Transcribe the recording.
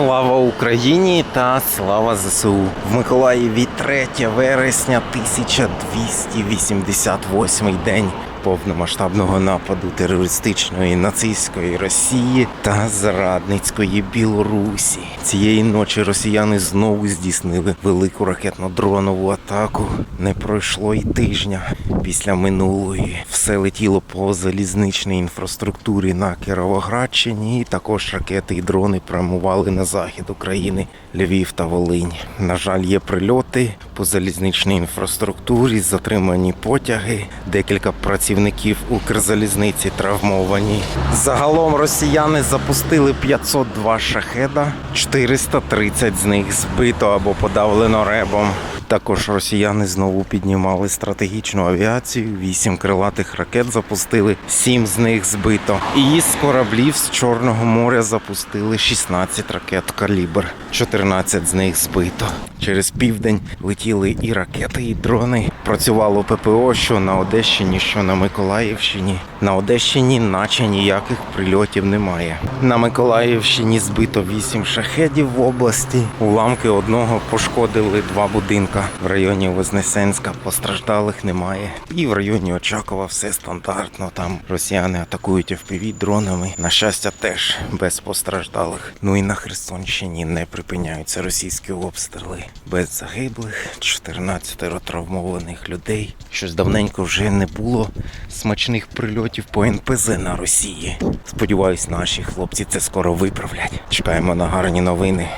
Слава Україні та слава ЗСУ. В Миколаєві 3 вересня 1288 день повномасштабного нападу терористичної нацистської Росії та зрадницької Білорусі. Цієї ночі росіяни знову здійснили велику ракетно-дронову атаку. Не пройшло й тижня після минулої. Все летіло по залізничній інфраструктурі на Кіровоградщині. І також ракети і дрони прямували на захід України, Львів та Волинь. На жаль, є прильоти по залізничній інфраструктурі, затримані потяги, декілька працівників Укрзалізниці травмовані. Загалом росіяни запустили 502 шахеда, 430 з них збито або подавлено ребом. Також росіяни знову піднімали стратегічну авіацію. Вісім крилатих ракет запустили, сім з них збито. І з кораблів з Чорного моря запустили 16 ракет калібр. 14 з них збито. Через південь летіли і ракети, і дрони. Працювало ППО, що на Одещині, що на Миколаївщині. На Одещині, наче ніяких прильотів немає. На Миколаївщині збито 8 шахедів в області. Уламки одного пошкодили два будинка. В районі Вознесенська постраждалих немає. І в районі Очакова все стандартно. Там росіяни атакують FPV дронами. На щастя, теж без постраждалих. Ну і на Херсонщині не припиняються російські обстріли. Без загиблих, 14 травмованих людей. Щось давненько вже не було смачних прильотів по НПЗ на Росії. Сподіваюсь, наші хлопці це скоро виправлять. Чекаємо на гарні новини.